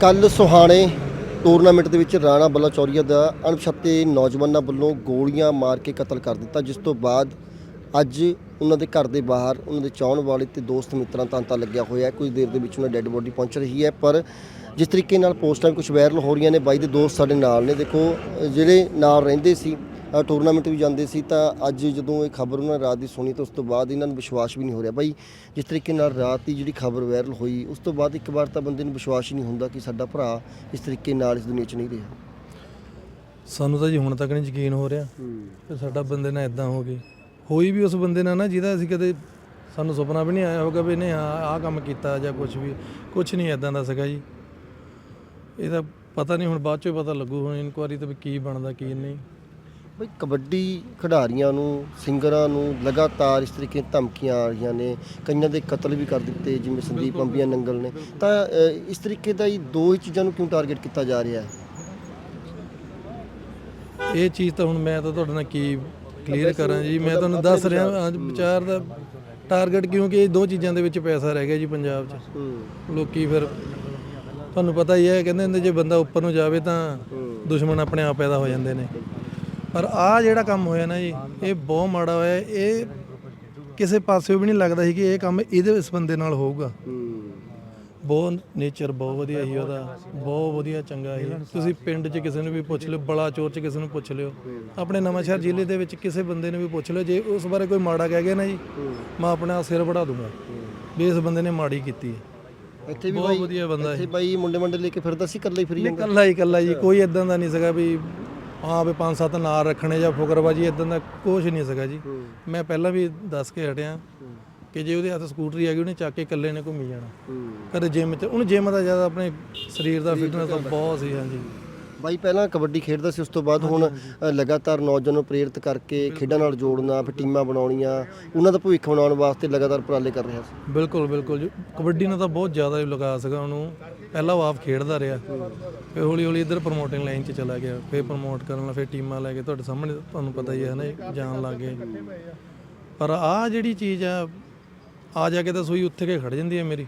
ਕੱਲ ਸੁਹਾਣੇ ਟੂਰਨਾਮੈਂਟ ਦੇ ਵਿੱਚ ਰਾਣਾ ਬਲਾਚੌਰੀਆ ਦਾ ਅਣਪਛਾਤੇ ਨੌਜਵਾਨਾਂ ਵੱਲੋਂ ਗੋਲੀਆਂ ਮਾਰ ਕੇ ਕਤਲ ਕਰ ਦਿੱਤਾ, ਜਿਸ ਤੋਂ ਬਾਅਦ ਅੱਜ ਉਹਨਾਂ ਦੇ ਘਰ ਦੇ ਬਾਹਰ ਉਹਨਾਂ ਦੇ ਚਾਹਣ ਵਾਲੇ ਤੇ ਦੋਸਤ ਮਿੱਤਰਾਂ ਤਾਂ ਲੱਗਿਆ ਹੋਇਆ ਹੈ। ਕੁਝ ਦੇਰ ਦੇ ਵਿੱਚ ਉਹਨਾਂ ਡੈੱਡ ਬੋਡੀ ਪਹੁੰਚ ਰਹੀ ਹੈ, ਪਰ ਜਿਸ ਤਰੀਕੇ ਨਾਲ ਪੋਸਟਾਂ ਵੀ ਕੁਝ ਵਾਇਰਲ ਹੋ ਰਹੀਆਂ ਨੇ, ਬਾਈ ਦੇ ਦੋਸਤ ਸਾਡੇ ਨਾਲ ਨੇ। ਦੇਖੋ, ਜਿਹੜੇ ਨਾਲ ਰਹਿੰਦੇ ਸੀ ਟੂਰਨਾਮੈਂਟ ਵੀ ਜਾਂਦੇ ਸੀ ਤਾਂ ਅੱਜ ਜਦੋਂ ਇਹ ਖਬਰ ਉਹਨਾਂ ਰਾਤ ਦੀ ਸੁਣੀ ਤਾਂ ਉਸ ਤੋਂ ਬਾਅਦ ਇਹਨਾਂ ਨੂੰ ਵਿਸ਼ਵਾਸ ਵੀ ਨਹੀਂ ਹੋ ਰਿਹਾ। ਬਾਈ ਜਿਸ ਤਰੀਕੇ ਨਾਲ ਰਾਤ ਦੀ ਜਿਹੜੀ ਖਬਰ ਵਾਇਰਲ ਹੋਈ ਉਸ ਤੋਂ ਬਾਅਦ ਇੱਕ ਵਾਰ ਤਾਂ ਬੰਦੇ ਨੂੰ ਵਿਸ਼ਵਾਸ ਹੀ ਨਹੀਂ ਹੁੰਦਾ ਕਿ ਸਾਡਾ ਭਰਾ ਇਸ ਤਰੀਕੇ ਨਾਲ ਇਸ ਦੁਨੀਆ 'ਚ ਨਹੀਂ ਰਿਹਾ। ਸਾਨੂੰ ਤਾਂ ਜੀ ਹੁਣ ਤੱਕ ਨਹੀਂ ਯਕੀਨ ਹੋ ਰਿਹਾ। ਕਿ ਸਾਡਾ ਬੰਦੇ ਨਾਲ ਇਦਾਂ ਹੋ ਗਈ। ਹੋਈ ਵੀ ਉਸ ਬੰਦੇ ਨਾਲ ਨਾ ਜਿਹਦਾ ਅਸੀਂ ਕਦੇ ਸਾਨੂੰ ਸੁਪਨਾ ਵੀ ਨਹੀਂ ਆਇਆ ਹੋਗਾ ਵੀ ਇਹਨੇ ਆਹ ਆਹ ਕੰਮ ਕੀਤਾ ਜਾਂ ਕੁਝ ਵੀ। ਕੁਝ ਨਹੀਂ ਇਦਾਂ ਦਾ ਸੀਗਾ ਜੀ। ਇਹਦਾ ਪਤਾ ਨਹੀਂ ਹੁਣ ਬਾਅਦ ਚੋਂ ਪਤਾ ਲੱਗੂ ਹੁਣ ਇਨਕੁਆਰੀ ਤੇ ਵੀ ਕੀ ਬਣਦਾ ਕੀ ਨਹੀਂ। ਬਈ ਕਬੱਡੀ ਖਿਡਾਰੀਆਂ ਨੂੰ ਸਿੰਗਰਾਂ ਨੂੰ ਲਗਾਤਾਰ ਇਸ ਤਰੀਕੇ ਦੀਆਂ ਧਮਕੀਆਂ ਆ ਰਹੀਆਂ ਨੇ ਕਈਆਂ ਦੇ ਕਤਲ ਵੀ ਕਰ ਦਿੱਤੇ ਜਿਵੇਂ ਸੰਦੀਪ ਅੰਬੀਆਂ ਨੰਗਲ ਨੇ। ਤਾਂ ਅ, ਇਸ ਤਰੀਕੇ ਦਾ ਹੀ ਦੋ ਹੀ ਚੀਜ਼ਾਂ ਨੂੰ ਕਿਉਂ ਟਾਰਗੇਟ ਕੀਤਾ ਜਾ ਰਿਹਾ ਹੈ? ਇਹ ਚੀਜ਼ ਤਾਂ ਹੁਣ ਮੈਂ ਤਾਂ ਤੁਹਾਡੇ ਨਾਲ ਕੀ ਕਲੀਅਰ ਕਰਾਂ ਜੀ ਮੈਂ ਤੁਹਾਨੂੰ ਦੱਸ ਰਿਹਾ ਅੱਜ ਵਿਚਾਰ ਦਾ ਟਾਰਗੇਟ ਕਿਉਂਕਿ ਇਹ ਦੋ ਚੀਜ਼ਾਂ ਦੇ ਵਿੱਚ ਪੈਸਾ ਰਹਿ ਗਿਆ ਜੀ ਪੰਜਾਬ 'ਚ। ਹੂੰ। ਲੋਕੀ ਫਿਰ ਤੁਹਾਨੂੰ ਪਤਾ ਹੀ ਹੈ ਕਹਿੰਦੇ ਹੁੰਦੇ ਜੇ ਬੰਦਾ ਉੱਪਰ ਨੂੰ ਜਾਵੇ ਤਾਂ ਦੁਸ਼ਮਣ ਆਪਣੇ ਆਪ ਪੈਦਾ ਹੋ ਜਾਂਦੇ ਨੇ। ਪਰ ਆਹ ਜਿਹੜਾ ਕੰਮ ਹੋਇਆ ਨਾ ਜੀ ਇਹ ਬਹੁਤ ਮਾੜਾ ਹੋਇਆ। ਇਹ ਕਿਸੇ ਪਾਸਿਓਂ ਵੀ ਨਹੀਂ ਲੱਗਦਾ ਸੀ ਕਿ ਇਹ ਕੰਮ ਇਹਦੇ ਇਸ ਬੰਦੇ ਨਾਲ ਹੋਊਗਾ। ਹੂੰ ਬਹੁਤ ਨੇਚਰ ਬਹੁਤ ਵਧੀਆ ਸੀ ਉਹਦਾ। ਬਹੁਤ ਵਧੀਆ ਚੰਗਾ ਸੀ। ਤੁਸੀਂ ਪਿੰਡ 'ਚ ਕਿਸੇ ਨੂੰ ਵੀ ਪੁੱਛ ਲਿਓ ਬਲਾਚੌਰ 'ਚ ਕਿਸੇ ਨੂੰ ਪੁੱਛ ਲਿਓ। ਆਪਣੇ ਨਵਾਂਸ਼ਹਿਰ ਜ਼ਿਲ੍ਹੇ ਦੇ ਵਿੱਚ ਕਿਸੇ ਬੰਦੇ ਨੂੰ ਵੀ ਪੁੱਛ ਲਿਓ। ਜੇ ਉਸ ਬਾਰੇ ਕੋਈ ਮਾੜਾ ਕਹਿ ਗਿਆ ਨਾ ਜੀ ਮੈਂ ਆਪਣਾ ਸਿਰ ਵੜਾ ਦੂੰਗਾ। ਵੀ ਇਸ ਬੰਦੇ ਨੇ ਮਾੜੀ ਕੀਤੀ ਹੈ। ਇੱਥੇ ਵੀ ਬਹੁਤ ਵਧੀਆ ਬੰਦਾ ਇੱਥੇ ਬਾਈ ਮੁੰਡੇ ਮੰਡੇ ਲੈ ਕੇ ਫਿਰਦਾ ਸੀ ਇਕੱਲਾ ਹੀ ਫਰੀ ਨਹੀਂ ਕੱਲਾ ਹੀ ਕੱਲਾ ਜੀ ਕੋਈ ਇਦਾਂ ਦਾ ਨਹੀਂ ਸੀਗਾ ਵੀ ਹਾਂ ਵੀ ਪੰਜ ਸੱਤ ਨਾਲ ਰੱਖਣੇ ਜਾਂ ਫੁਕਰਬਾਜੀ ਇਦਾਂ ਦਾ ਕੁਝ ਨਹੀਂ ਸੀਗਾ ਜੀ। ਮੈਂ ਪਹਿਲਾਂ ਵੀ ਦੱਸ ਕੇ ਹਟਿਆ ਕਿ ਜੇ ਉਹਦੇ ਹੱਥ ਸਕੂਟਰੀ ਆ ਗਈ ਉਹਨੇ ਚੱਕ ਕੇ ਇਕੱਲੇ ਨੇ ਘੁੰਮੀ ਜਾਣਾ। ਕਦੇ ਜਿਮ 'ਚ ਉਹਨੂੰ ਜਿਮ ਦਾ ਜ਼ਿਆਦਾ ਆਪਣੇ ਸਰੀਰ ਦਾ ਫਿਟਨੈਸ ਦਾ ਬਹੁਤ ਸੀ ਹਾਂਜੀ। ਬਾਈ ਪਹਿਲਾਂ ਕਬੱਡੀ ਖੇਡਦਾ ਸੀ ਉਸ ਤੋਂ ਬਾਅਦ ਹੁਣ ਅ, ਲਗਾਤਾਰ ਨੌਜਵਾਨਾਂ ਨੂੰ ਪ੍ਰੇਰਿਤ ਕਰਕੇ ਖੇਡਾਂ ਨਾਲ ਜੋੜਨਾ ਫਿਰ ਟੀਮਾਂ ਬਣਾਉਣੀਆਂ ਉਹਨਾਂ ਦਾ ਭਵਿੱਖ ਬਣਾਉਣ ਵਾਸਤੇ ਲਗਾਤਾਰ ਉਪਰਾਲੇ ਕਰ ਰਿਹਾ ਸੀ। ਬਿਲਕੁਲ ਬਿਲਕੁਲ ਜੀ। ਕਬੱਡੀ ਨਾਲ ਤਾਂ ਬਹੁਤ ਜ਼ਿਆਦਾ ਹੀ ਲਗਾ ਸੀਗਾ ਉਹਨੂੰ। ਪਹਿਲਾਂ ਉਹ ਆਪ ਖੇਡਦਾ ਰਿਹਾ। ਫਿਰ ਹੌਲੀ ਹੌਲੀ ਇੱਧਰ ਪ੍ਰਮੋਟਿੰਗ ਲਾਈਨ 'ਚ ਚਲਾ ਗਿਆ। ਫਿਰ ਪ੍ਰਮੋਟ ਕਰਨ ਲੱਗ ਫਿਰ ਟੀਮਾਂ ਲੈ ਕੇ ਤੁਹਾਡੇ ਸਾਹਮਣੇ ਤੁਹਾਨੂੰ ਪਤਾ ਹੀ ਹੈ ਨਾ ਇਹ ਜਾਣ ਲੱਗ ਗਏ। ਪਰ ਆਹ ਜਿਹੜੀ ਚੀਜ਼ ਆ ਆ ਜਾ ਕੇ ਤਾਂ ਸੂਈ ਉੱਥੇ ਕੇ ਖੜ ਜਾਂਦੀ ਹੈ ਮੇਰੀ।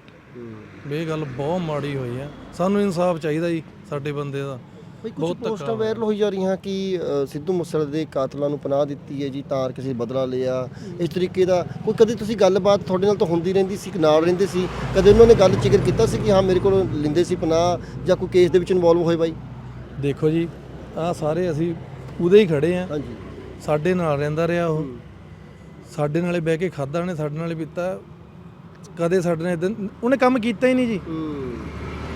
ਵੀ ਇਹ ਗੱਲ ਬਹੁਤ ਮਾੜੀ ਹੋਈ ਆ। ਸਾਨੂੰ ਇਨਸਾਫ ਚਾਹੀਦਾ ਜੀ ਸਾਡੇ ਬੰਦੇ ਦਾ। ਬਈ ਕੁਝ ਪੋਸਟਾਂ ਵਾਇਰਲ ਹੋਈ ਜਾ ਰਹੀਆਂ ਕਿ ਅ, ਸਿੱਧੂ ਮੂਸੇਵਾਲੇ ਦੇ ਕਾਤਲਾਂ ਨੂੰ ਪਨਾਹ ਦਿੱਤੀ ਹੈ ਜੀ ਤਾਂ ਕਿਸੇ ਬਦਲਾ ਲਿਆ। ਇਸ ਤਰੀਕੇ ਦਾ ਕੋਈ ਕਦੇ ਤੁਸੀਂ ਗੱਲਬਾਤ ਤੁਹਾਡੇ ਨਾਲ ਤਾਂ ਹੁੰਦੀ ਰਹਿੰਦੀ ਸੀ ਕਿ ਨਾਲ ਰਹਿੰਦੇ ਸੀ? ਕਦੇ ਉਹਨਾਂ ਨੇ ਗੱਲ ਜ਼ਿਕਰ ਕੀਤਾ ਸੀ ਕਿ ਹਾਂ ਮੇਰੇ ਕੋਲ ਲਿੰਦੇ ਸੀ ਪਨਾਹ ਜਾਂ ਕੋਈ ਕੇਸ ਦੇ ਵਿੱਚ ਇਨਵੋਲਵ ਹੋਏ ਬਾਈ? ਦੇਖੋ ਜੀ ਆਹ ਸਾਰੇ ਅਸੀਂ ਉਹਦੇ ਹੀ ਖੜੇ ਆ ਹਾਂਜੀ। ਸਾਡੇ ਨਾਲ ਰਹਿੰਦਾ ਰਿਹਾ ਉਹ। ਸਾਡੇ ਨਾਲੇ ਬਹਿ ਕੇ ਖਾਦਾ ਉਹਨੇ ਸਾਡੇ ਨਾਲੇ ਪੀਤਾ। ਕਦੇ ਸਾਡੇ ਨਾਲ ਏਦਾਂ ਉਹਨੇ ਕੰਮ ਕੀਤਾ ਹੀ ਨਹੀਂ ਜੀ। ਹੂੰ।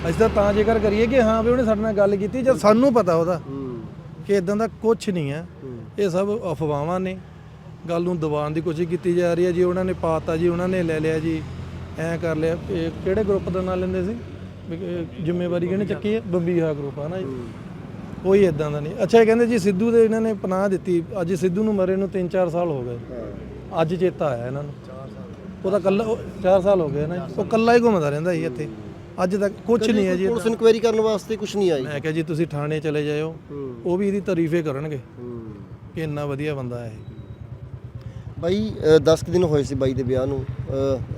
ਅਸੀਂ ਤਾਂ ਤਾਂ ਜੇਕਰ ਕਰੀਏ ਕਿ ਹਾਂ ਵੀ ਉਹਨੇ ਸਾਡੇ ਨਾਲ ਗੱਲ ਕੀਤੀ ਜਦ ਸਾਨੂੰ ਪਤਾ ਉਹਦਾ ਹੂੰ। ਕਿ ਇਦਾਂ ਦਾ ਕੁਝ ਨਹੀਂ ਹੈ। ਹੂੰ। ਇਹ ਸਭ ਅਫਵਾਹਾਂ ਨੇ। ਗੱਲ ਨੂੰ ਦਬਾਉਣ ਦੀ ਕੋਸ਼ਿਸ਼ ਕੀਤੀ ਜਾ ਰਹੀ ਹੈ ਜੀ। ਉਹਨਾਂ ਨੇ ਪਾਤਾ ਜੀ ਉਹਨਾਂ ਨੇ ਲੈ ਲਿਆ ਜੀ। ਐਂ ਕਰ ਲਿਆ। ਇਹ ਕਿਹੜੇ ਗਰੁੱਪ ਦਾ ਨਾਂ ਲੈਂਦੇ ਸੀ? ਵੀ ਇਹ ਜ਼ਿੰਮੇਵਾਰੀ ਕਿਹਨੇ ਚੱਕੀ ਹੈ? ਬੰਬੀਹਾ ਗਰੁੱਪ ਆ ਨਾ ਜੀ ਕੋਈ ਇਦਾਂ ਦਾ ਨਹੀਂ। ਅੱਛਾ ਇਹ ਕਹਿੰਦੇ ਜੀ ਸਿੱਧੂ ਦੇ ਇਹਨਾਂ ਨੇ ਪਨਾਹ ਦਿੱਤੀ। ਅੱਜ ਸਿੱਧੂ ਨੂੰ ਮਰੇ ਨੂੰ 3-4 ਸਾਲ ਹੋ ਗਏ। ਹਾਂ। ਅੱਜ ਚੇਤਾ ਆਇਆ ਇਹਨਾਂ ਨੂੰ। ਉਹਦਾ ਕੱਲਾ 4 ਸਾਲ ਹੋ ਗਏ ਨਾ ਜੀ। ਉਹ ਕੱਲਾ ਹੀ ਘੁੰਮਦਾ ਰਹਿੰਦਾ ਸੀ ਇੱਥੇ। ਅੱਜ ਤੱਕ ਕੁਝ ਨਹੀਂ ਹੈ ਜੀ ਪੁਲਿਸ ਇਨਕੁਆਇਰੀ ਕਰਨ ਵਾਸਤੇ ਕੁਝ ਨਹੀਂ ਆਈ? ਮੈਂ ਕਿਹਾ ਜੀ ਤੁਸੀਂ ਥਾਣੇ ਚਲੇ ਜਾਇਓ। ਉਹ ਵੀ ਇਹਦੀ ਤਾਰੀਫੇ ਕਰਨਗੇ ਕਿ ਇੰਨਾ ਵਧੀਆ ਬੰਦਾ ਹੈ ਬਾਈ 10 ਦਿਨ ਹੋਏ ਸੀ ਬਾਈ ਦੇ ਵਿਆਹ ਨੂੰ।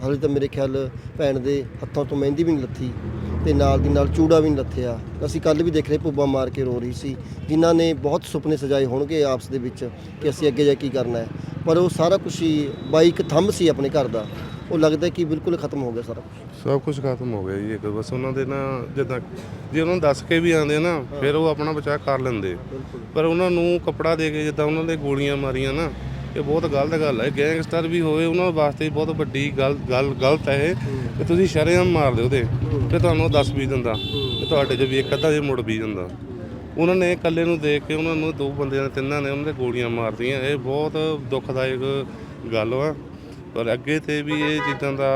ਹਾਲੇ ਤਾਂ ਮੇਰੇ ਖਿਆਲ ਭੈਣ ਦੇ ਹੱਥਾਂ ਤੋਂ ਮਹਿੰਦੀ ਵੀ ਨਹੀਂ ਲੱਥੀ ਤੇ ਨਾਲ ਦੀ ਨਾਲ ਚੂੜਾ ਵੀ ਨਹੀਂ ਲੱਥਿਆ। ਅਸੀਂ ਕੱਲ ਵੀ ਦੇਖ ਰਹੇ ਪੁੱਬਾ ਮਾਰ ਕੇ ਰੋ ਰਹੀ ਸੀ। ਜਿਨ੍ਹਾਂ ਨੇ ਬਹੁਤ ਸੁਪਨੇ ਸਜਾਏ ਹੋਣਗੇ ਆਪਸ ਦੇ ਵਿੱਚ ਕਿ ਅਸੀਂ ਅੱਗੇ ਜਾ ਕੇ ਕੀ ਕਰਨਾ ਹੈ। ਪਰ ਉਹ ਸਾਰਾ ਕੁਝ ਹੀ ਬਾਈ ਇੱਕ ਥੰਮ ਸੀ ਆਪਣੇ ਘਰ ਦਾ। ਉਹ ਲੱਗਦਾ ਕਿ ਬਿਲਕੁਲ ਖਤਮ ਹੋ ਗਿਆ ਸਾਰਾ। ਸਭ ਕੁਝ ਖਤਮ ਹੋ ਗਿਆ ਜੀ ਇੱਕ ਬਸ ਉਹਨਾਂ ਦੇ ਨਾ ਜਿੱਦਾਂ ਜੇ ਉਹਨਾਂ ਨੂੰ ਦੱਸ ਕੇ ਵੀ ਆਉਂਦੇ ਨਾ ਫਿਰ ਉਹ ਆਪਣਾ ਬਚਾਅ ਕਰ ਲੈਂਦੇ। ਪਰ ਉਹਨਾਂ ਨੂੰ ਕਪੜਾ ਦੇ ਕੇ ਜਿੱਦਾਂ ਉਹਨਾਂ ਦੇ ਗੋਲੀਆਂ ਮਾਰੀਆਂ ਨਾ ਇਹ ਬਹੁਤ ਗਲਤ ਗੱਲ ਹੈ। ਗੈਂਗਸਟਰ ਵੀ ਹੋਵੇ ਉਹਨਾਂ ਵਾਸਤੇ ਬਹੁਤ ਵੱਡੀ ਗੱਲ ਗੱਲ ਗਲਤ ਹੈ ਕਿ ਤੁਸੀਂ ਸ਼ਰੇਆਮ ਮਾਰ ਦਿਓ ਤੇ ਤੇ ਤੁਹਾਨੂੰ ਦੱਸ ਵੀ ਦਿੰਦਾ ਤੇ ਤੁਹਾਡੇ 'ਚ ਵੀ ਇੱਕ ਅੱਧਾ ਜੇ ਮੁੜ ਵੀ ਜਾਂਦਾ। ਉਹਨਾਂ ਨੇ ਇਕੱਲੇ ਨੂੰ ਦੇਖ ਕੇ ਉਹਨਾਂ ਨੂੰ ਦੋ ਬੰਦਿਆਂ ਨੇ ਤਿੰਨਾਂ ਨੇ ਉਹਨਾਂ ਦੇ ਗੋਲੀਆਂ ਮਾਰਤੀਆਂ ਇਹ ਬਹੁਤ ਦੁਖਦਾਇਕ ਗੱਲ ਵਾ। ਪਰ ਅੱਗੇ ਤੇ ਵੀ ਇਹ ਚੀਜ਼ਾਂ ਦਾ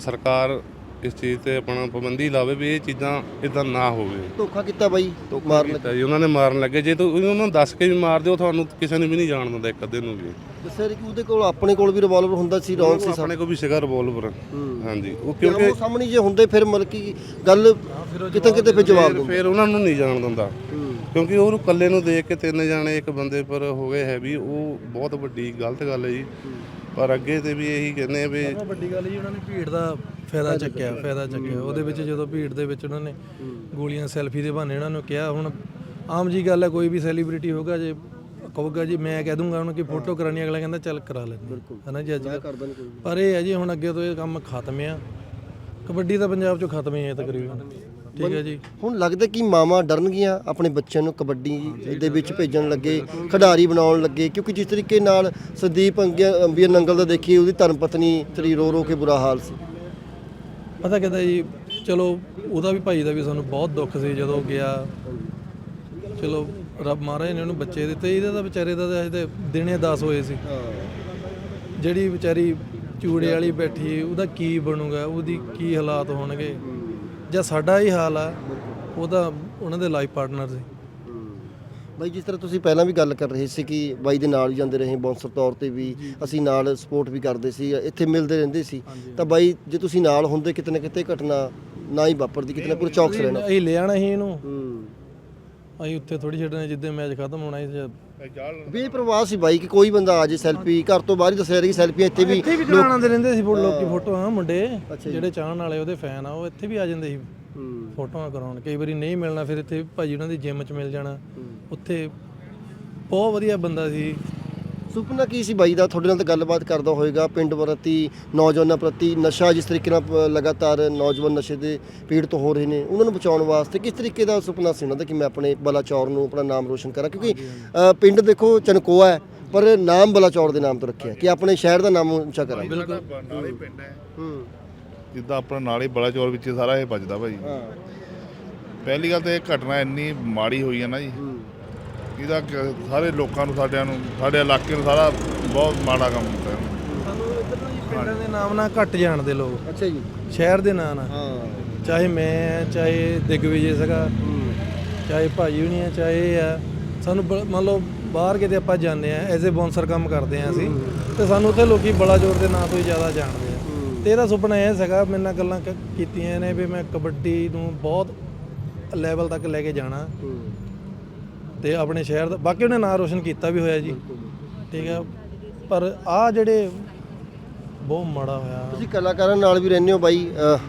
ਸਰਕਾਰ ਇਸ ਚੀਜ਼ ਤੇ ਆਪਣਾ ਪਾਬੰਦੀ ਲਾਵੇ ਵੀ ਇਹ ਚੀਜ਼ਾਂ ਇਦਾਂ ਨਾ ਹੋਵੇ। ਧੋਖਾ ਕੀਤਾ ਬਾਈ ਮਾਰਨ ਲੱਗੇ। ਕੀਤਾ ਜੀ ਉਹਨਾਂ ਨੇ ਮਾਰਨ ਲੱਗੇ। ਜੇ ਤੂੰ ਉਹਨਾਂ ਨੂੰ ਦੱਸ ਕੇ ਵੀ ਮਾਰ ਦਿਓ ਤੁਹਾਨੂੰ ਕਿਸੇ ਨੇ ਵੀ ਨਹੀਂ ਜਾਣ ਦਿੰਦਾ ਇੱਕ ਅੱਧੇ ਨੂੰ ਵੀ। ਦੱਸਿਆ ਕਿ ਉਹਦੇ ਕੋਲ ਆਪਣੇ ਕੋਲ ਵੀ ਰਿਵਾਲਵਰ ਹੁੰਦਾ ਸੀ ਰੌਂਗ ਸੀ ਆਪਣੇ ਕੋਲ ਵੀ ਸੀਗਾ ਰਿਵੋਲਵਰ ਹੂੰ। ਹਾਂਜੀ ਉਹ ਕਿਉਂਕਿ ਕਿਉਂਕਿ ਸਾਹਮਣੇ ਜੇ ਹੁੰਦੇ ਫਿਰ ਮਤਲਬ ਕਿ ਗੱਲ ਕਿਤੇ ਕਿਤੇ ਫਿਰ ਜਵਾਬ ਦਿੰਦੇ। ਫਿਰ ਉਹਨਾਂ ਨੂੰ ਨਹੀਂ ਜਾਣ ਦਿੰਦਾ ਹੂੰ। ਕਿਉਂਕਿ ਉਹਨੂੰ ਇਕੱਲੇ ਨੂੰ ਦੇਖ ਕੇ ਤਿੰਨ ਜਾਣੇ ਇੱਕ ਬੰਦੇ ਪਰ ਹੋ ਗਏ ਹੈਵੀ ਉਹ ਬਹੁਤ ਵੱਡੀ ਗਲਤ ਗੱਲ ਹੈ ਜੀ। ਪਰ ਅੱਗੇ ਤੇ ਵੀ ਇਹੀ ਕਹਿੰਦੇ ਆ ਵੀ ਸਭ ਤੋਂ ਵੱਡੀ ਗੱਲ ਜੀ ਉਹਨਾਂ ਨੇ ਭੀੜ ਦਾ ਫਾਇਦਾ ਚੱਕਿਆ ਫਾਇਦਾ ਚੱਕਿਆ। ਉਹਦੇ ਵਿੱਚ ਜਦੋਂ ਭੀੜ ਦੇ ਵਿੱਚ ਉਹਨਾਂ ਨੇ ਗੋਲੀਆਂ ਸੈਲਫੀ ਦੇ ਬਹਾਨੇ ਇਹਨਾਂ ਨੂੰ ਕਿਹਾ। ਹੁਣ ਆਮ ਜੀ ਗੱਲ ਹੈ ਕੋਈ ਵੀ ਸੈਲੀਬ੍ਰਿਟੀ ਹੋਗਾ ਜੇ ਕਹੂਗਾ ਜੀ ਮੈਂ ਕਹਿ ਦੂੰਗਾ ਉਹਨੂੰ ਕਿ ਫੋਟੋ ਕਰਾਣੀ ਅਗਲਾ ਕਹਿੰਦਾ ਚੱਲ ਕਰਾ ਲੈਂਦੇ। ਹੈ ਨਾ ਜੀ ਅੱਜ ਪਰ ਇਹ ਹੈ ਜੀ ਹੁਣ ਅੱਗੇ ਤੋਂ ਇਹ ਕੰਮ ਖਤਮ ਆ। ਕਬੱਡੀ ਤਾਂ ਪੰਜਾਬ 'ਚੋਂ ਖਤਮ ਹੀ ਹੈ ਤਕਰੀਬਨ। ਠੀਕ ਹੈ ਜੀ। ਹੁਣ ਲੱਗਦਾ ਕਿ ਮਾਵਾਂ ਡਰਨਗੀਆਂ ਆਪਣੇ ਬੱਚਿਆਂ ਨੂੰ ਕਬੱਡੀ ਦੇ ਵਿੱਚ ਭੇਜਣ ਲੱਗੇ ਖਿਡਾਰੀ ਬਣਾਉਣ ਲੱਗੇ ਕਿਉਂਕਿ ਜਿਸ ਤਰੀਕੇ ਨਾਲ ਸੰਦੀਪ ਅੰਬੀਰ ਨੰਗਲ ਦਾ ਦੇਖੀ ਉਹਦੀ ਧਰਮ ਪਤਨੀ ਤੇਰੀ ਰੋ ਰੋ ਕੇ ਬੁਰਾ ਹਾਲ ਸੀ। ਪਤਾ ਕਹਿੰਦਾ ਜੀ ਚਲੋ ਉਹਦਾ ਵੀ ਭਾਈ ਦਾ ਵੀ ਸਾਨੂੰ ਬਹੁਤ ਦੁੱਖ ਸੀ ਜਦੋਂ ਗਿਆ। ਚਲੋ ਰੱਬ ਮਹਾਰਾਜ ਨੇ ਉਹਨੂੰ ਬੱਚੇ ਦਿੱਤੇ ਇਹਦਾ ਤਾਂ ਵਿਚਾਰੇ ਦਾ ਤਾਂ ਅਜੇ ਦਿਨੇ 10 ਹੋਏ ਸੀ। ਜਿਹੜੀ ਵਿਚਾਰੀ ਚੂੜੇ ਵਾਲੀ ਬੈਠੀ ਉਹਦਾ ਕੀ ਬਣੂਗਾ ਉਹਦੀ ਕੀ ਹਾਲਾਤ ਹੋਣਗੇ? ਜਾਂ ਸਾਡਾ ਹੀ ਹਾਲ ਆ ਉਹਦਾ ਉਹਨਾਂ ਦੇ ਲਾਈਫ ਪਾਰਟਨਰ ਸੀ। ਬਾਈ ਜਿਸ ਤਰ੍ਹਾਂ ਤੁਸੀਂ ਪਹਿਲਾਂ ਵੀ ਗੱਲ ਕਰ ਰਹੇ ਸੀ ਕਿ ਬਾਈ ਦੇ ਨਾਲ ਜਾਂਦੇ ਰਹੇ ਬੌਂਸਰ ਤੌਰ ਤੇ ਵੀ ਅਸੀਂ ਨਾਲ ਸਪੋਰਟ ਵੀ ਕਰਦੇ ਸੀ ਇੱਥੇ ਮਿਲਦੇ ਰਹਿੰਦੇ ਸੀ। ਤਾਂ ਬਾਈ ਜੇ ਤੁਸੀਂ ਨਾਲ ਹੁੰਦੇ ਕਿਤੇ ਨਾ ਕਿਤੇ ਘਟਨਾ ਨਾ ਹੀ ਵਾਪਰਦੀ ਕਿਤੇ ਨਾ ਪੂਰਾ ਚੌਕਸ ਰਹਿਣਾ। ਅਸੀਂ ਲੈ ਆਣਾ ਸੀ ਇਹਨੂੰ। ਹੂੰ। ਅਸੀਂ ਉੱਥੇ ਥੋੜੀ ਛੱਡਣਾ ਜਿੱਦੇ ਮੈਚ ਖਤਮ ਹੋਣਾ ਸੀ ਵੀ ਪ੍ਰਵਾਹ ਸੀ ਬਾਈ ਕਿ ਕੋਈ ਬੰਦਾ ਆ ਜੇ ਸੈਲਫੀ ਘਰ ਤੋਂ ਬਾਹਰ ਹੀ ਦੱਸਿਆ ਰਿਹਾ ਕਿ ਸੈਲਫੀਆਂ ਇੱਥੇ ਵੀ ਇੱਥੇ ਵੀ ਰਹਿੰਦੇ ਸੀ ਫੋਟੋ ਲੋਕੀ ਫੋਟੋਆਂ ਮੁੰਡੇ ਜਿਹੜੇ ਚਾਹਣ ਵਾਲੇ ਉਹਦੇ ਫੈਨ ਆ ਉਹ ਇੱਥੇ ਵੀ ਆ ਜਾਂਦੇ ਸੀ ਫੋਟੋਆਂ ਕਰਾਉਣ। ਕਈ ਵਾਰੀ ਨਹੀਂ ਮਿਲਣਾ ਫਿਰ ਇੱਥੇ ਭਾਜੀ ਉਹਨਾਂ ਦੀ ਜਿਮ 'ਚ ਮਿਲ ਜਾਣਾ। ਉੱਥੇ ਬਹੁਤ ਵਧੀਆ ਬੰਦਾ ਸੀ। ਸੁਪਨਾ ਕੀ ਸੀ ਬਾਈ ਦਾ? ਤੁਹਾਡੇ ਨਾਲ ਤਾਂ ਗੱਲਬਾਤ ਕਰਦਾ ਹੋਵੇਗਾ ਪਿੰਡ ਪ੍ਰਤੀ ਨੌਜਵਾਨਾਂ ਪ੍ਰਤੀ ਨਸ਼ਾ ਜਿਸ ਤਰੀਕੇ ਨਾਲ ਪ- ਲਗਾਤਾਰ ਨੌਜਵਾਨ ਨਸ਼ੇ ਦੇ ਪੀੜਤ ਹੋ ਰਹੇ ਨੇ ਉਹਨਾਂ ਨੂੰ ਬਚਾਉਣ ਵਾਸਤੇ ਕਿਸ ਤਰੀਕੇ ਦਾ ਸੁਪਨਾ ਸੀ ਉਹਨਾਂ ਦਾ ਕਿ ਮੈਂ ਆਪਣੇ ਬਲਾਚੌਰ ਨੂੰ ਆਪਣਾ ਨਾਮ ਰੋਸ਼ਨ ਕਰਾਂ? ਕਿਉਂਕਿ ਅ, ਪਿੰਡ ਦੇਖੋ ਚਨਕੋਆ ਹੈ ਪਰ ਨਾਮ ਬਲਾਚੌਰ ਦੇ ਨਾਮ ਤੋਂ ਰੱਖਿਆ ਕਿ ਆਪਣੇ ਸ਼ਹਿਰ ਦਾ ਨਾਮ ਉੱਚਾ ਕਰਾਂ। ਨਾਲ ਹੀ ਪਿੰਡ ਹੈ। ਹੂੰ। ਜਿੱਦਾਂ ਆਪਣਾ ਨਾਲ ਹੀ ਬੜਾ ਚੌਰ ਵਿੱਚ ਹੀ ਸਾਰਾ ਇਹ ਵੱਜਦਾ ਭਾਈ। ਹਾਂ। ਪਹਿਲੀ ਗੱਲ ਤਾਂ ਇਹ ਘਟਨਾ ਇੰਨੀ ਮਾੜੀ ਹੋਈ ਹੈ ਨਾ ਜੀ। ਇਹਦਾ ਕ- ਸਾਰੇ ਲੋਕਾਂ ਨੂੰ ਸਾਡਿਆਂ ਨੂੰ ਸਾਡੇ ਇਲਾਕੇ ਨੂੰ ਸਾਰਾ ਬਹੁਤ ਮਾੜਾ ਕੰਮ ਹੁੰਦਾ ਹੈ ਸਾਨੂੰ ਇੱਧਰ ਨਾ ਜੀ ਪਿੰਡਾਂ ਦੇ ਨਾਮ ਨਾਲ ਘੱਟ ਜਾਣਦੇ ਲੋਕ। ਅੱਛਾ ਜੀ। ਸ਼ਹਿਰ ਦੇ ਨਾਂ ਨਾਲ ਹਾਂ। ਚਾਹੇ ਮੈਂ ਚਾਹੇ ਦਿਗਵਿਜੇ ਸੀਗਾ ਹੂੰ। ਚਾਹੇ ਭਾਜੀ ਹੁਣੀ ਆ ਚਾਹੇ ਇਹ ਆ। ਸਾਨੂੰ ਬ- ਮੰਨ ਲਓ ਬਾਹਰ ਕਿਤੇ ਆਪਾਂ ਜਾਂਦੇ ਆ ਐਜ਼ ਅ ਬੌਂਸਰ ਕੰਮ ਕਰਦੇ ਆ ਅਸੀਂ ਤੇ ਸਾਨੂੰ ਉੱਥੇ ਲੋਕੀ ਬੜਾ ਜ਼ੋਰ ਦੇ ਨਾਂ ਤੋਂ ਹੀ ਜ਼ਿਆਦਾ ਜਾਣਦੇ ਆ। ਤੇ ਇਹਦਾ ਸੁਪਨਾ ਇਹ ਸੀਗਾ ਮੇਰੇ ਨਾਲ ਗੱਲਾਂ ਕ- ਕੀਤੀਆਂ ਨੇ ਵੀ ਮੈਂ ਕਬੱਡੀ ਨੂੰ ਬਹੁਤ ਲੈਵਲ ਤੱਕ ਲੈ ਕੇ ਜਾਣਾ। ਤੇ ਆਪਣੇ ਸ਼ਹਿਰ ਦਾ ਬਾਕੀ ਉਹਨੇ ਨਾਂ ਰੋਸ਼ਨ ਕੀਤਾ ਵੀ ਹੋਇਆ ਜੀ। ਠੀਕ ਆ ਪਰ ਆ ਜਿਹੜੇ ਬਹੁਤ ਮਾੜਾ ਹੋਇਆ। ਤੁਸੀਂ ਕਲਾਕਾਰਾਂ ਨਾਲ ਵੀ ਰਹਿੰਦੇ ਹੋ ਬਾਈ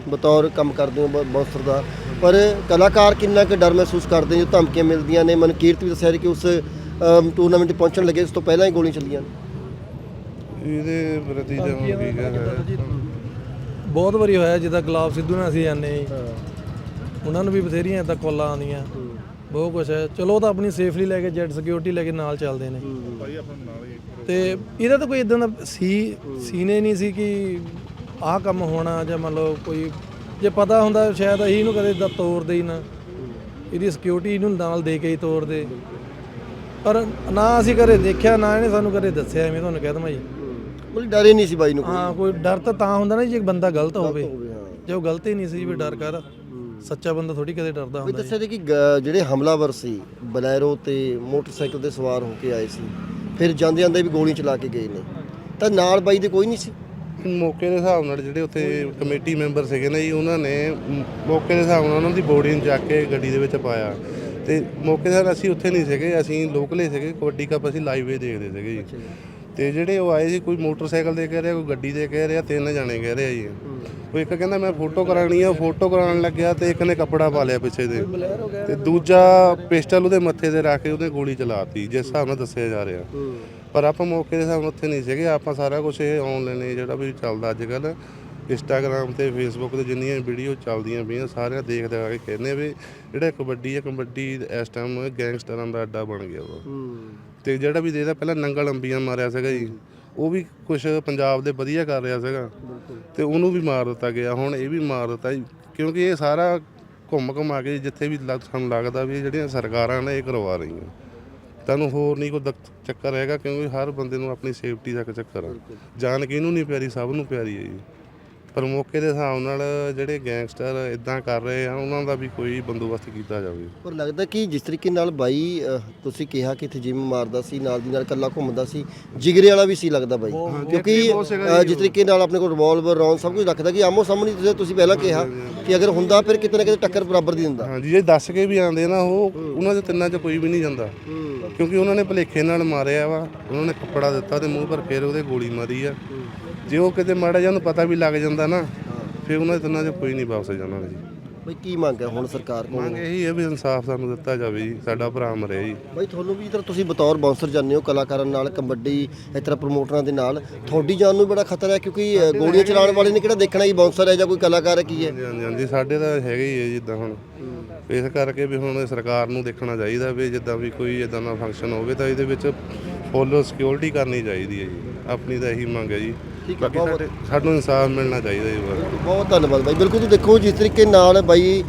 ਬਤੌਰ ਕੰਮ ਕਰਦੇ ਹੋ ਬ- ਬੌਂਸਰ ਦਾ ਪਰ ਕਲਾਕਾਰ ਕਿੰਨਾ ਕੁ ਡਰ ਮਹਿਸੂਸ ਕਰਦੇ ਨੇ ਜੋ ਧਮਕੀਆਂ ਮਿਲਦੀਆਂ ਨੇ? ਮਨਕੀਰਤ ਵੀ ਦੱਸਿਆ ਕਿ ਉਸ ਟੂਰਨਾਮੈਂਟ 'ਤੇ ਪਹੁੰਚਣ ਲੱਗੇ ਉਸ ਤੋਂ ਪਹਿਲਾਂ ਹੀ ਗੋਲੀਆਂ ਚੱਲੀਆਂ ਇਹਦੇ ਪ੍ਰਤੀ ਜਦੋਂ ਕੀ ਬਹੁਤ ਵਾਰੀ ਹੋਇਆ ਜਿੱਦਾਂ ਗੁਲਾਬ ਸਿੱਧੂ ਨਾਲ ਅਸੀਂ ਜਾਂਦੇ ਉਹਨਾਂ ਨੂੰ ਵੀ ਬਥੇਰੀਆਂ ਇਦਾਂ ਕਾਲਾਂ ਆਉਂਦੀਆਂ। ਬਹੁਤ ਕੁਝ ਹੈ। ਚਲੋ ਉਹ ਤਾਂ ਆਪਣੀ ਸੇਫਲੀ ਲੈ ਕੇ ਜੈਟ ਸਿਕਿਉਰਿਟੀ ਲੈ ਕੇ ਨਾਲ ਚੱਲਦੇ ਨੇ। ਭਾਈ ਆਪਣਾ ਨਾਲ ਹੀ ਤੇ ਇਹਦਾ ਤਾਂ ਕੋਈ ਇਦਾਂ ਦਾ ਸੀ ਸੀਨੇ ਨਹੀਂ ਸੀ ਕਿ ਆਹ ਕੰਮ ਹੋਣਾ ਜਾਂ ਮੰਨ ਲਓ ਕੋਈ ਜੇ ਪਤਾ ਹੁੰਦਾ ਸ਼ਾਇਦ ਅਸੀਂ ਇਹਨੂੰ ਕਦੇ ਦਾ ਤੋੜਦੇ ਹੀ ਨਾ। ਇਹਦੀ ਸਿਕਿਉਰਿਟੀ ਇਹਨੂੰ ਨਾਲ ਦੇ ਕੇ ਹੀ ਤੋੜਦੇ ਪਰ ਨਾ ਅਸੀਂ ਕਦੇ ਦੇਖਿਆ ਨਾ ਇਹਨੇ ਸਾਨੂੰ ਕਦੇ ਦੱਸਿਆ ਐਵੇਂ ਤੁਹਾਨੂੰ ਕਹਿ ਦਵਾਂ ਜੀ। ਮਤਲਬ ਡਰੇ ਨਹੀਂ ਸੀ ਬਾਈ ਨੂੰ ਕੋਈ। ਹਾਂ ਕੋਈ ਡਰ ਤਾਂ ਤਾਂ ਹੁੰਦਾ ਨਾ ਜੇ ਬੰਦਾ ਗਲਤ ਹੋਵੇ। ਜੇ ਉਹ ਗਲਤ ਹੀ ਨਹੀਂ ਸੀ ਵੀ ਡਰ ਕਰ। ਸੱਚਾ ਬੰਦਾ ਥੋੜੀ ਕਦੇ ਡਰਦਾ ਵੀ ਹੁੰਦਾ ਦੱਸਿਆ ਜੀ ਕਿ ਗ- ਜਿਹੜੇ ਹਮਲਾਵਰ ਸੀ ਬਲੈਰੋ ਤੇ ਮੋਟਰਸਾਈਕਲ ਤੇ ਸਵਾਰ ਹੋ ਕੇ ਆਏ ਸੀ ਫਿਰ ਜਾਂਦੇ ਜਾਂਦੇ ਵੀ ਗੋਲੀ ਚਲਾ ਕੇ ਗਏ ਨੇ। ਤਾਂ ਨਾਲ ਬਾਈ ਦੇ ਕੋਈ ਨਹੀਂ ਸੀ? ਮੌਕੇ ਦੇ ਹਿਸਾਬ ਨਾਲ ਜਿਹੜੇ ਉੱਥੇ ਕਮੇਟੀ ਮੈਂਬਰ ਸੀਗੇ ਨਾ ਜੀ ਉਹਨਾਂ ਨੇ ਮ- ਮੌਕੇ ਦੇ ਹਿਸਾਬ ਨਾਲ ਉਹਨਾਂ ਦੀ ਬੋਡੀ ਨੂੰ ਚੱਕ ਕੇ ਗੱਡੀ ਦੇ ਵਿੱਚ ਪਾਇਆ। ਤੇ ਮੌਕੇ ਦੇ ਨਾਲ ਅਸੀਂ ਉੱਥੇ ਨਹੀਂ ਸੀਗੇ ਅਸੀਂ ਲੋਕਲੇ ਸੀਗੇ ਕਬੱਡੀ ਕੱਪ ਅਸੀਂ ਲਾਈਵ ਵੇ ਦੇਖਦੇ ਸੀਗੇ ਜੀ। ਤੇ ਜਿਹੜੇ ਉਹ ਆਏ ਸੀ ਕੋਈ ਮੋਟਰਸਾਈਕਲ ਤੇ ਕਹਿ ਰਿਹਾ ਕੋਈ ਗੱਡੀ ਤੇ ਕਹਿ ਰਿਹਾ ਤਿੰਨ ਜਣੇ ਕਹਿ ਰਿਹਾ ਜੀ। ਉਹ ਇੱਕ ਕਹਿੰਦਾ ਮੈਂ ਫੋਟੋ ਕਰਾਣੀ ਆ ਫੋਟੋ ਕਰਾਉਣ ਲੱਗਿਆ ਤੇ ਇੱਕ ਨੇ ਕੱਪੜਾ ਪਾ ਲਿਆ ਪਿੱਛੇ ਦੇ। ਤੇ ਦੂਜਾ ਪਿਸਟਲ ਉਹਦੇ ਮੱਥੇ ਤੇ ਰੱਖ ਕੇ ਉਹਨੇ ਗੋਲੀ ਚਲਾਤੀ ਜਿਸ ਹਿਸਾਬ ਨਾਲ ਦੱਸਿਆ ਜਾ ਰਿਹਾ। ਪਰ ਆਪਾਂ ਮੌਕੇ ਦੇ ਨਾਲ ਉੱਥੇ ਨਹੀਂ ਸੀਗੇ ਆਪਾਂ ਸਾਰਾ ਕੁਝ ਇਹ ਆਨਲਾਈਨ ਜਿਹੜਾ ਵੀ ਚੱਲਦਾ ਅੱਜ ਕੱਲ ਇੰਸਟਾਗ੍ਰam ਤੇ ਫੇਸਬੁੱਕ ਤੇ ਜਿੰਨੀਆਂ ਵੀਡੀਓ ਚੱਲਦੀਆਂ ਪਈਆਂ ਸਾਰਿਆਂ ਦੇਖ ਦੇਖ ਕੇ ਕਹਿੰਦੇ ਆ ਵੀ ਜਿਹੜਾ ਕਬੱਡੀ ਹੈ ਕਬੱਡੀ ਇਸ ਟਾਈਮ ਗੈਂਗਸਟਰਾਂ ਦਾ ਅੱਡਾ ਬਣ ਗਿਆ ਵਾ। ਤੇ ਜਿਹੜਾ ਵੀ ਦੇਦਾ ਪਹਿਲਾਂ ਨੰਗਲ ਅੰਬੀਆਂ ਮਾਰਿਆ ਸੀਗਾ ਜੀ। ਉਹ ਵੀ ਕੁਝ ਪੰਜਾਬ ਦੇ ਵਧੀਆ ਕਰ ਰਿਹਾ ਸੀਗਾ। ਤੇ ਉਹਨੂੰ ਵੀ ਮਾਰ ਦਿੱਤਾ ਗਿਆ ਹੁਣ ਇਹ ਵੀ ਮਾਰ ਦਿੱਤਾ ਜੀ। ਕਿਉਂਕਿ ਇਹ ਸਾਰਾ ਘੁੰਮ ਘੁਮਾ ਕੇ ਜਿੱਥੇ ਵੀ ਲੱਗ- ਸਾਨੂੰ ਲੱਗਦਾ ਵੀ ਇਹ ਜਿਹੜੀਆਂ ਸਰਕਾਰਾਂ ਨੇ ਇਹ ਕਰਵਾ ਰਹੀਆਂ। ਤੁਹਾਨੂੰ ਹੋਰ ਨਹੀਂ ਕੋਈ ਚੱਕਰ ਹੈਗਾ ਕਿਉਂਕਿ ਹਰ ਬੰਦੇ ਨੂੰ ਆਪਣੀ ਸੇਫਟੀ ਦਾ ਚੱਕਰ ਆ। ਜਾਨ ਕਿਹਨੂੰ ਨਹੀਂ ਪਿਆਰੀ ਸਭ ਨੂੰ ਪਿਆਰੀ ਹੈ ਜੀ। ਪਰ ਮੌਕੇ ਦੇ ਹਿਸਾਬ ਨਾਲ ਜਿਹੜੇ ਗੈਂਗਸਟਰ ਇਦਾਂ ਕਰ ਰਹੇ ਆ ਉਹਨਾਂ ਦਾ ਵੀ ਕੋਈ ਬੰਦੋਬਸਤ ਕੀਤਾ ਜਾਵੇ। ਪਰ ਲੱਗਦਾ ਕਿ ਜਿਸ ਤਰੀਕੇ ਨਾਲ ਬਾਈ ਤੁਸੀਂ ਕਿਹਾ ਕਿ ਇੱਥੇ ਜਿਮ ਮਾਰਦਾ ਸੀ ਨਾਲ ਦੀ ਨਾਲ ਇਕੱਲਾ ਘੁੰਮਦਾ ਸੀ ਜਿਗਰੇ ਵਾਲਾ ਵੀ ਸੀ ਲੱਗਦਾ ਬਾਈ। ਕਿਉਂਕਿ ਜਿਸ ਤਰੀਕੇ ਨਾਲ ਆਪਣੇ ਕੋਲ ਰਿਵਾਲਵਰ ਰੌਂਡ ਸਭ ਕੁਝ ਰੱਖਦਾ ਕਿ ਆਮੋ ਸਾਹਮਣੇ ਤੁਸੀਂ- ਤੁਸੀਂ ਪਹਿਲਾਂ ਕਿਹਾ ਕਿ ਅਗਰ ਹੁੰਦਾ ਫਿਰ ਕਿਤੇ ਨਾ ਕਿਤੇ ਟੱਕਰ ਬਰਾਬਰ ਦੀ ਦਿੰਦਾ। ਹਾਂਜੀ ਜੇ ਦੱਸ ਕੇ ਵੀ ਆਉਂਦੇ ਨਾ ਉਹ ਉਹਨਾਂ ਦੇ ਤਿੰਨਾਂ 'ਚ ਕੋਈ ਵੀ ਨਹੀਂ ਜਾਂਦਾ। ਕਿਉਂਕਿ ਉਹਨਾਂ ਨੇ ਭਲੇਖੇ ਨਾਲ ਮਾਰਿਆ ਵਾ ਉਹਨਾਂ ਨੇ ਕੱਪੜਾ ਦਿੱਤਾ ਤੇ ਮੂੰਹ ਪਰ ਫਿਰ ਉਹਦੇ ਗੋਲੀ ਮਾਰੀ ਆ। ਜੇ ਉਹ ਕਿਤੇ ਮਾੜਾ ਜਿਹਾ ਉਹਨੂੰ ਪਤਾ ਵੀ ਲੱਗ ਜਾਂਦਾ ਨਾ ਫਿਰ ਉਹਨਾਂ ਦੇ ਤਿੰਨਾਂ 'ਚ ਕੋਈ ਨਹੀਂ ਵਾਪਸ ਜਾਣਾ ਜੀ। ਬਈ ਕੀ ਮੰਗ ਹੈ ਹੁਣ ਸਰਕਾਰ ਕੋਲ? ਮੰਗ ਇਹੀ ਹੈ ਵੀ ਇਨਸਾਫ ਸਾਨੂੰ ਦਿੱਤਾ ਜਾਵੇ ਜੀ ਸਾਡਾ ਭਰਾ ਮਰਿਆ ਜੀ। ਬਈ ਤੁਹਾਨੂੰ ਵੀ ਇਧਰ ਤੁਸੀਂ ਬਤੌਰ ਬਾਉਂਸਰ ਜਾਂਦੇ ਹੋ ਕਲਾਕਾਰਾਂ ਨਾਲ ਕਬੱਡੀ ਇਸ ਤਰ੍ਹਾਂ ਪ੍ਰਮੋਟਰਾਂ ਦੇ ਨਾਲ। ਤੁਹਾਡੀ ਜਾਨ ਨੂੰ ਬੜਾ ਖਤਰਾ ਹੈ ਕਿਉਂਕਿ ਅ, ਗੋਲੀਆਂ ਚਲਾਉਣ ਵਾਲੇ ਨੇ ਕਿਹੜਾ ਦੇਖਣਾ ਹੀ ਬਾਉਂਸਰ ਹੈ ਜਾਂ ਕੋਈ ਕਲਾਕਾਰ ਹੈ ਕੀ ਹੈ? ਹਾਂਜੀ ਹਾਂਜੀ ਹਾਂਜੀ ਸਾਡੇ ਤਾਂ ਹੈਗੇ ਹੀ ਹੈ ਜਿੱਦਾਂ ਹੁਣ। ਇਸ ਕਰਕੇ ਵੀ ਹੁਣ ਸਰਕਾਰ ਨੂੰ ਦੇਖਣਾ ਚਾਹੀਦਾ ਵੀ ਜਿੱਦਾਂ ਵੀ ਕੋਈ ਇਦਾਂ ਦਾ ਫੰਕਸ਼ਨ ਹੋਵੇ ਤਾਂ ਇਹਦੇ ਵਿੱਚ ਫੁੱਲ ਸਿਕਿਉਰਿਟੀ ਕਰਨੀ ਚਾਹੀਦੀ ਹੈ ਜੀ। ਆਪਣੀ ਤਾਂ ਇਹੀ ਮੰਗ ਹੈ ਜੀ। ਠੀਕ ਹੈ, ਬਾਕੀ ਬਹੁਤ- ਸਾਡੇ ਸਾਨੂੰ ਇਨਸਾਫ ਮਿਲਣਾ ਚਾਹੀਦਾ ਜੀ ਬਸ। ਬਹੁਤ ਧੰਨਵਾਦ ਬਾਈ। ਬਿਲਕੁਲ ਤੁਸੀਂ ਦੇਖੋ ਜਿਸ ਤਰੀਕੇ ਨਾਲ ਬਾਈ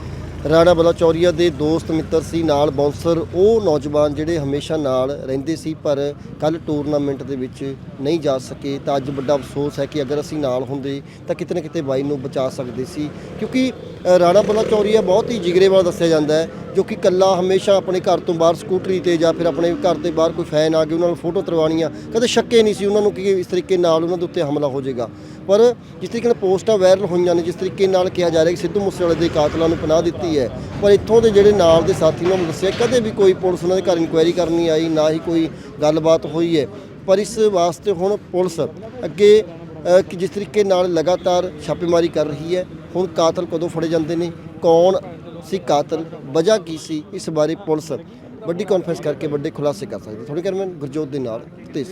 ਰਾਣਾ ਬਲਾਚੌਰੀਆ ਦੇ ਦੋਸਤ ਮਿੱਤਰ ਸੀ ਨਾਲ ਬਾਉਂਸਰ ਉਹ ਨੌਜਵਾਨ ਜਿਹੜੇ ਹਮੇਸ਼ਾ ਨਾਲ ਰਹਿੰਦੇ ਸੀ ਪਰ ਕੱਲ ਟੂਰਨਾਮੈਂਟ ਦੇ ਵਿੱਚ ਨਹੀਂ ਜਾ ਸਕੇ ਤਾਂ ਅੱਜ ਵੱਡਾ ਅਫਸੋਸ ਹੈ ਕਿ ਅਗਰ ਅਸੀਂ ਨਾਲ ਹੁੰਦੇ ਤਾਂ ਕਿਤੇ ਨਾ ਕਿਤੇ ਬਾਈ ਨੂੰ ਬਚਾ ਸਕਦੇ ਸੀ। ਕਿਉਂਕਿ ਅ, ਰਾਣਾ ਬਲਾਚੌਰੀਆ ਬਹੁਤ ਹੀ ਜਿਗਰੇ ਵਾਲਾ ਦੱਸਿਆ ਜਾਂਦਾ ਹੈ ਜੋ ਕਿ ਕੱਲਾ ਹਮੇਸ਼ਾ ਆਪਣੇ ਘਰ ਤੋਂ ਬਾਹਰ ਸਕੂਟਰੀ ਤੇ ਜਾਂ ਫਿਰ ਆਪਣੇ ਘਰ ਦੇ ਬਾਹਰ ਕੋਈ ਫੈਨ ਆ ਕੇ ਉਹਨਾਂ ਨਾਲ ਫੋਟੋ ਤਰਵਾਉਣੀਆਂ ਕਦੇ ਸ਼ੱਕੇ ਨਹੀਂ ਸੀ ਉਹਨਾਂ ਨੂੰ ਕਿ ਇਸ ਤਰੀਕੇ ਨਾਲ ਉਹਨਾਂ ਦੇ ਉੱਤੇ ਹਮਲਾ ਹੋ ਜਾਏਗਾ। ਪਰ ਜਿਸ ਤਰੀਕੇ ਨਾਲ ਪੋਸਟਾਂ ਵਾਇਰਲ ਹੋਈਆਂ ਨੇ ਜਿਸ ਤਰੀਕੇ ਨਾਲ ਕਿਹਾ ਜਾ ਰਿਹਾ ਕਿ ਸਿੱਧੂ ਮੂਸੇਵਾਲੇ ਦੇ ਕਾਤਲਾਂ ਨੂੰ ਪਨਾਹ ਦਿੱਤੀ ਹੈ ਪਰ ਇੱਥੋਂ ਦੇ ਜਿਹੜੇ ਨਾਲ ਦੇ ਸਾਥੀ ਉਹਨਾਂ ਨੂੰ ਦੱਸਿਆ ਕਦੇ ਵੀ ਕੋਈ ਪੁਲਿਸ ਉਹਨਾਂ ਦੇ ਘਰ ਇਨਕੁਆਇਰੀ ਕਰਨ ਨਹੀਂ ਆਈ ਨਾ ਹੀ ਕੋਈ ਗੱਲਬਾਤ ਹੋਈ ਹੈ। ਪਰ ਇਸ ਵਾਸਤੇ ਹੁਣ ਪੁਲਿਸ ਅੱਗੇ ਕਿ ਜਿਸ ਤਰੀਕੇ ਨਾਲ ਲਗਾਤਾਰ ਛਾਪੇਮਾਰੀ ਕਰ ਰਹੀ ਹੈ ਹੁਣ ਕਾਤਲ ਕਦੋਂ ਫੜੇ ਜਾਂਦੇ ਨੇ? ਕੌਣ ਸੀ ਕਾਤਲ? ਵਜ੍ਹਾ ਕੀ ਸੀ? ਇਸ ਬਾਰੇ ਪੁਲਿਸ ਵੱਡੀ ਕਾਨਫਰੰਸ ਕਰਕੇ ਵੱਡੇ ਖੁਲਾਸੇ ਕਰ ਸਕਦੀ ਥੋੜੀ ਕਰਮਨ ਗੁਰਜੋਤ ਦੇ ਨਾਲ ਤੇਜ਼